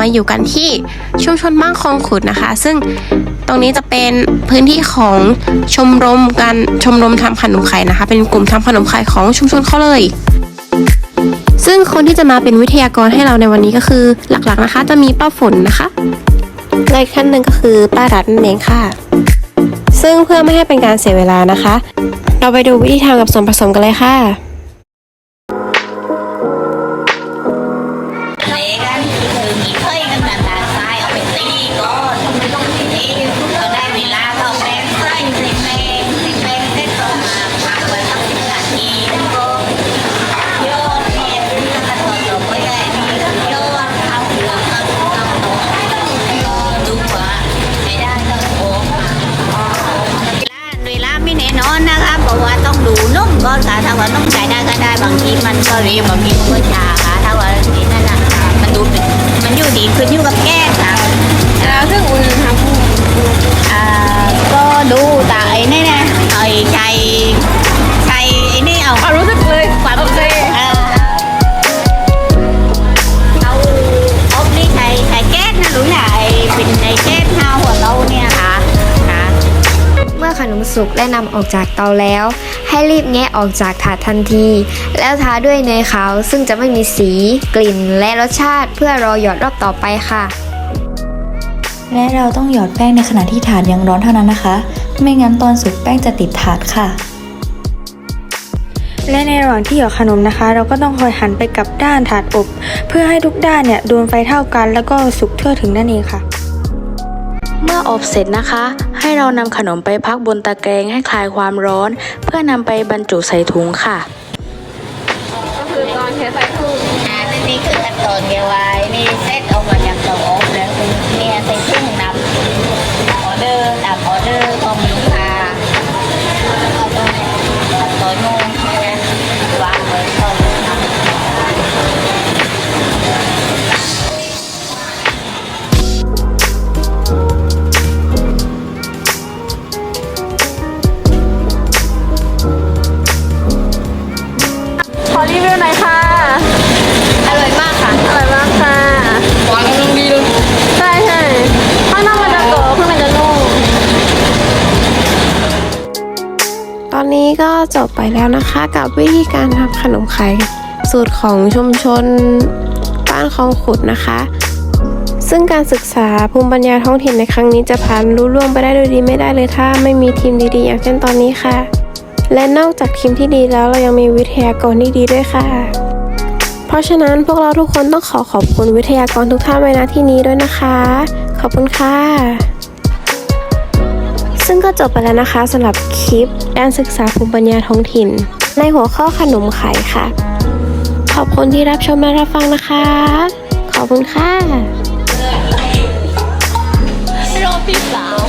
มาอยู่กันที่ชุมชนบ้านคลองขุดนะคะ ซึ่งตรงนี้จะเป็นพื้นที่ของชมรมการชมรมทำขนมไข่นะคะ เป็นกลุ่มทำขนมไข่ของชุมชนเขาเลย ซึ่งคนที่จะมาเป็นวิทยากรให้เราในวันนี้ก็คือหลักๆนะคะ จะมีป้าฝนนะคะและอีกท่านหนึ่งก็คือป้ารัตนั่นเองค่ะ ซึ่งเพื่อไม่ให้เป็นการเสียเวลานะคะ เราไปดูวิธีทำกับส่วนผสมกันเลยค่ะ ก่อนค่ะถ้าว่าต้องใช้ได้ก็ได้บางทีมันก็เรียบบางทีมันก็ชาค่ะถ้าว่าที่นั่นน่ะมันดูเป็นมันอยู่ดีขึ้นอยู่กับแก้ค่ะแล้วซึ่งอุณหภูมิอ่าก็ดูแต่ไอ้นี่นะไอ้ใจ มื่อขนมสุกและนำออกจากเตาแล้ว ให้รีบแงะออกจากถาดทันที แล้วทาด้วยเนยขาวซึ่งจะไม่มีสี กลิ่น และรสชาติเพื่อรอหยอดรอบต่อไปค่ะ และเราต้องหยอดแป้งในขณะที่ถาดยังร้อนเท่านั้นนะคะ ไม่งั้นตอนสุกแป้งจะติดถาดค่ะและในระหว่างที่หยอดขนมนะคะ เราก็ต้องคอยหันไปกับด้านถาดอบ เพื่อให้ทุกด้านเนี่ยโดนไฟเท่ากัน แล้วก็สุกทั่วถึงนั่นเองค่ะ เมื่ออบเสร็จนะคะ ให้เรานำขนมไปพักบนตะแกรงให้คลายความร้อน เพื่อนำไปบรรจุใส่ถุงค่ะ ก็คือตอนเทใส่ถุงอ่านี่คือขั้นตอนเดียวไว้นี่เซตออกมาจากเตาอบแล้ว จบไปแล้วนะคะกับวิธีการทำขนมไข่สูตรของชุมชนบ้านคลองขุดนะคะ ซึ่งการศึกษาภูมิปัญญาท้องถิ่นในครั้งนี้จะผ่านรู้ล่วงไปได้โดยดีไม่ได้เลยถ้าไม่มีทีมดีๆ อย่างเช่นตอนนี้ค่ะ และนอกจากทีมที่ดีแล้วเรายังมีวิทยากรที่ดีด้วยค่ะ เพราะฉะนั้นพวกเราทุกคนต้องขอขอบคุณวิทยากรทุกท่านไว้ณที่นี้ด้วยนะคะ ขอบคุณค่ะ ซึ่งก็จบไปแล้วนะคะสำหรับคลิปการศึกษาภูมิปัญญาท้องถิ่น ในหัวข้อขนมไข่ค่ะ ขอบคุณที่รับชมและรับฟังนะคะ ขอบคุณค่ะ รอบที่สาว